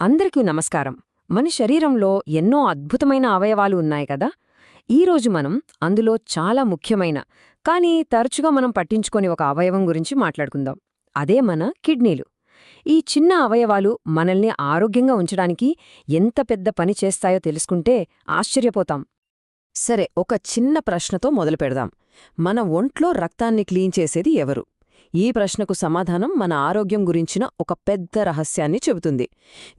అందరికీ నమస్కారం. మన శరీరంలో ఎన్నో అద్భుతమైన అవయవాలు ఉన్నాయి కదా? ఈరోజు మనం అందులో చాలా ముఖ్యమైన కానీ తరచుగా మనం పట్టించుకొని ఒక అవయవం గురించి మాట్లాడుకుందాం. అదే మన కిడ్నీలు. ఈ చిన్న అవయవాలు మనల్ని ఆరోగ్యంగా ఉంచడానికి ఎంత పెద్ద పని చేస్తాయో తెలుసుకుంటే ఆశ్చర్యపోతాం. సరే ఒక చిన్న ప్రశ్నతో మొదలు పెడదాం మన ఒంట్లో రక్తాన్ని క్లీన్ చేసేది ఎవరు? ఈ ప్రశ్నకు సమాధానం మన ఆరోగ్యం గురించిన ఒక పెద్ద రహస్యాన్ని చెబుతుంది.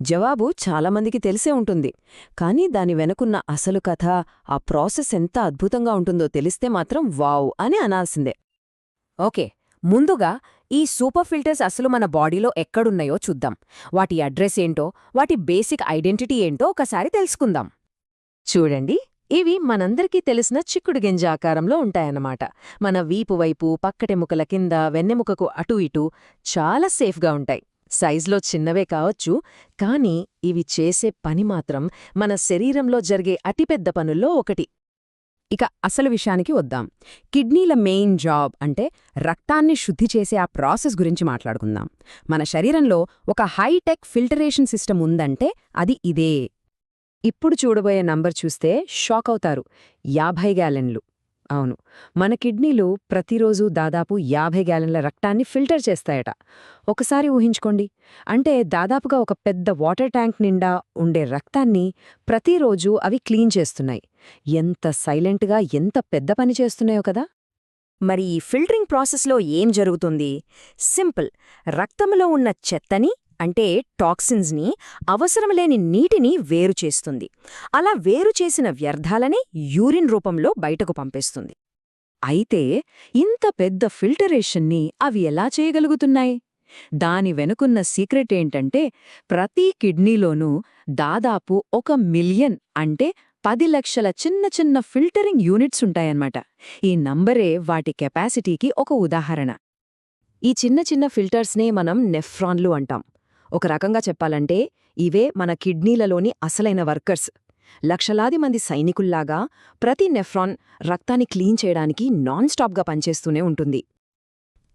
జవాబు చాలామందికి తెలిసే ఉంటుంది. కానీ దాని వెనుకున్న అసలు కథ ఆ ప్రాసెస్ ఎంత అద్భుతంగా ఉంటుందో తెలిస్తే మాత్రం వావ్ అని అనాల్సిందే. ఓకే ముందుగా ఈ సూపర్ ఫిల్టర్స్ అసలు మన బాడీలో ఎక్కడున్నాయో చూద్దాం. వాటి అడ్రస్ ఏంటో వాటి బేసిక్ ఐడెంటిటీ ఏంటో ఒకసారి తెలుసుకుందాం. చూడండి. ఇవి మనందరికీ తెలిసిన చిక్కుడు గింజ ఆకారంలో ఉంటాయన్నమాట. మన వీపు వైపు పక్కటెముకల కింద వెన్నెముకకు అటూ ఇటూ చాలా సేఫ్గా ఉంటాయి. సైజులో చిన్నవే కావచ్చు కానీ ఇవి చేసే పని మాత్రం మన శరీరంలో జరిగే అతిపెద్ద పనుల్లో ఒకటి. ఇక అసలు విషయానికి వద్దాం. కిడ్నీల మెయిన్ జాబ్ అంటే రక్తాన్ని శుద్ధి చేసే ఆ ప్రాసెస్ గురించి మాట్లాడుకుందాం. మన శరీరంలో ఒక హైటెక్ ఫిల్టరేషన్ సిస్టమ్ ఉందంటే అది ఇదే. ఇప్పుడు చూడబోయే నంబర్ చూస్తే షాక్ అవుతారు. యాభై గ్యాలెన్లు. అవును. మన కిడ్నీలు ప్రతిరోజు దాదాపు యాభై గ్యాలెన్ల రక్తాన్ని ఫిల్టర్ చేస్తాయట. ఒకసారి ఊహించుకోండి. అంటే దాదాపుగా ఒక పెద్ద వాటర్ ట్యాంక్ నిండా ఉండే రక్తాన్ని ప్రతిరోజు అవి క్లీన్ చేస్తున్నాయి. ఎంత సైలెంట్గా ఎంత పెద్ద పని చేస్తున్నాయో కదా! మరి ఈ ఫిల్టరింగ్ ప్రాసెస్లో ఏం జరుగుతుంది? సింపుల్. రక్తంలో ఉన్న చెత్తని అంటే టాక్సిన్స్ని అవసరం లేని నీటిని వేరు చేస్తుంది. అలా వేరు చేసిన వ్యర్థాలని యూరిన్ రూపంలో బయటకు పంపేస్తుంది. అయితే ఇంత పెద్ద ఫిల్టరేషన్ని అవి ఎలా చేయగలుగుతున్నాయి? దాని వెనుకున్న సీక్రెట్ ఏంటంటే ప్రతి కిడ్నీలోనూ దాదాపు ఒక మిలియన్ అంటే పది లక్షల చిన్న చిన్న ఫిల్టరింగ్ యూనిట్స్ ఉంటాయన్నమాట. ఈ నంబరే వాటి కెపాసిటీకి ఒక ఉదాహరణ. ఈ చిన్న చిన్న ఫిల్టర్స్నే మనం నెఫ్రాన్లు అంటాం. ఒక రకంగా చెప్పాలంటే ఇవే మన కిడ్నీలలోని అసలైన వర్కర్స్. లక్షలాది మంది సైనికుల్లాగా ప్రతి నెఫ్రాన్ రక్తాన్ని క్లీన్ చేయడానికి నాన్ స్టాప్గా పనిచేస్తూనే ఉంటుంది.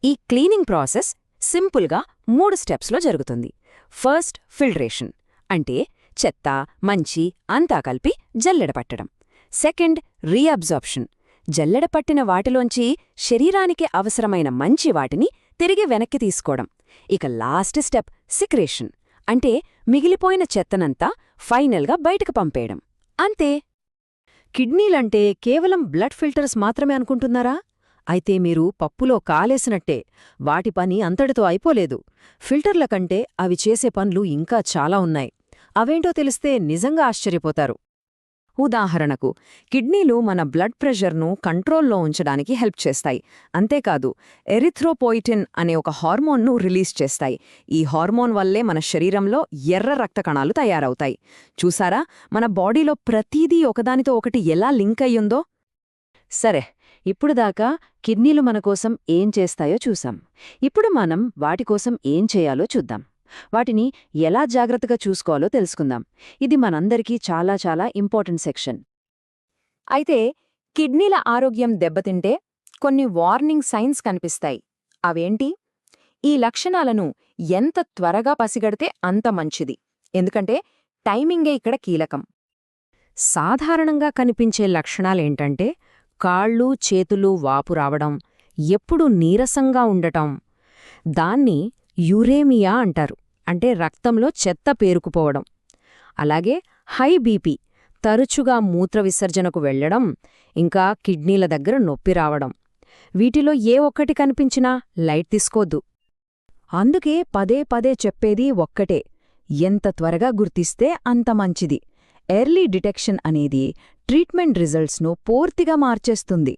ఈ క్లీనింగ్ ప్రాసెస్ సింపుల్గా మూడు స్టెప్స్లో జరుగుతుంది. ఫస్ట్ ఫిల్టరేషన్ అంటే చెత్త మంచి అంతా కలిపి జల్లెడపట్టడం సెకండ్ రీఅబ్జార్ప్షన్ జల్లెడపట్టిన వాటిలోంచి శరీరానికి అవసరమైన మంచి వాటిని తిరిగి వెనక్కి తీసుకోవడం. ఇక లాస్ట్ స్టెప్ సిక్రేషన్. అంటే మిగిలిపోయిన చెత్తనంతా ఫైనల్గా బయటకు పంపేయడం. అంతే. కిడ్నీలంటే కేవలం బ్లడ్ ఫిల్టర్స్ మాత్రమే అనుకుంటున్నారా? అయితే మీరు పప్పులో కాలేసినట్టే వాటి పని అంతటితో అయిపోలేదు. ఫిల్టర్ల కంటే అవి చేసే పనులు ఇంకా చాలా ఉన్నాయి. అవేంటో తెలిస్తే నిజంగా ఆశ్చర్యపోతారు. ఉదాహరణకు కిడ్నీలు మన బ్లడ్ ప్రెషర్ను కంట్రోల్లో ఉంచడానికి హెల్ప్ చేస్తాయి. అంతేకాదు ఎరిథ్రోపోయిటిన్ అనే ఒక హార్మోన్ను రిలీజ్ చేస్తాయి. ఈ హార్మోన్ వల్లే మన శరీరంలో ఎర్ర రక్త కణాలు తయారవుతాయి. చూసారా? మన బాడీలో ప్రతీదీ ఒకదానితో ఒకటి ఎలా లింక్ అయ్యుందో? సరే ఇప్పుడు దాకా కిడ్నీలు మనకోసం ఏం చేస్తాయో చూసాం. ఇప్పుడు మనం వాటికోసం ఏం చేయాలో చూద్దాం. వాటిని ఎలా జాగ్రత్తగా చూసుకోవాలో తెలుసుకుందాం. ఇది మనందరికీ చాలా చాలా ఇంపార్టెంట్ సెక్షన్. అయితే కిడ్నీల ఆరోగ్యం దెబ్బతింటే కొన్ని వార్నింగ్ సైన్స్ కనిపిస్తాయి. అవేంటి? ఈ లక్షణాలను ఎంత త్వరగా పసిగడితే అంత మంచిది. ఎందుకంటే టైమింగే ఇక్కడ కీలకం. సాధారణంగా కనిపించే లక్షణాలేంటంటే కాళ్ళు చేతులు వాపు రావడం ఎప్పుడూ నీరసంగా ఉండటం. దాన్ని యురేమియా అంటారు. అంటే రక్తంలో చెత్త పేరుకుపోవడం. అలాగే హై బీపీ తరచుగా మూత్ర విసర్జనకు వెళ్ళడం ఇంకా కిడ్నీల దగ్గర నొప్పి రావడం. వీటిలో ఏ ఒక్కటి కనిపించినా లైట్ తీసుకోద్దు. అందుకే పదే పదే చెప్పేది ఒక్కటే. ఎంత త్వరగా గుర్తిస్తే అంత మంచిది. ఎర్లీ డిటెక్షన్ అనేది ట్రీట్మెంట్ రిజల్ట్స్ను పూర్తిగా మార్చేస్తుంది.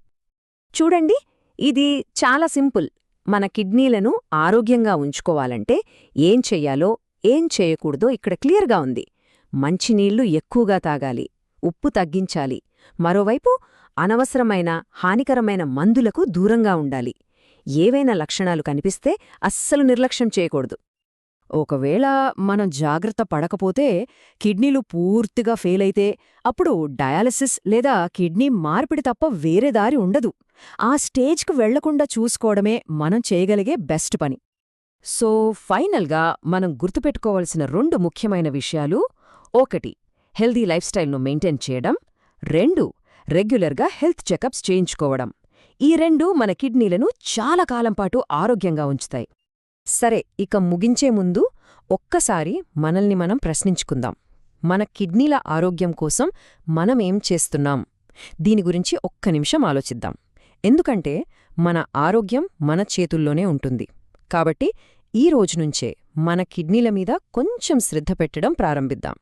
చూడండి ఇది చాలా సింపుల్. మన కిడ్నీలను ఆరోగ్యంగా ఉంచుకోవాలంటే ఏం చెయ్యాలో ఏం చేయకూడదో ఇక్కడ క్లియర్గా ఉంది. మంచినీళ్ళు ఎక్కువగా తాగాలి ఉప్పు తగ్గించాలి మరోవైపు అనవసరమైన హానికరమైన మందులకు దూరంగా ఉండాలి. ఏవైనా లక్షణాలు కనిపిస్తే అస్సలు నిర్లక్ష్యం చేయకూడదు. ఒకవేళ మనం జాగ్రత్త పడకపోతే కిడ్నీలు పూర్తిగా ఫెయిలైతే అప్పుడు డయాలసిస్ లేదా కిడ్నీ మార్పిడి తప్ప వేరే దారి ఉండదు. ఆ స్టేజ్కు వెళ్ళకుండా చూసుకోవడమే మనం చేయగలిగే బెస్ట్ పని. సో ఫైనల్గా మనం గుర్తుపెట్టుకోవలసిన రెండు ముఖ్యమైన విషయాలు ఒకటి హెల్దీ లైఫ్ స్టైల్ను మెయింటైన్ చేయడం. రెండు రెగ్యులర్గా హెల్త్ చెకప్స్ చేయించుకోవడం. ఈ రెండు మన కిడ్నీలను చాలా కాలం పాటు ఆరోగ్యంగా ఉంచుతాయి. సరే ఇక ముగించే ముందు ఒక్కసారి మనల్ని మనం ప్రశ్నించుకుందాం. మన కిడ్నీల ఆరోగ్యం కోసం మనమేం చేస్తున్నాం? దీని గురించి ఒక్క నిమిషం ఆలోచిద్దాం. ఎందుకంటే మన ఆరోగ్యం మన చేతుల్లోనే ఉంటుంది. కాబట్టి ఈ రోజునుంచే మన కిడ్నీల మీద కొంచెం శ్రద్ధ పెట్టడం ప్రారంభిద్దాం.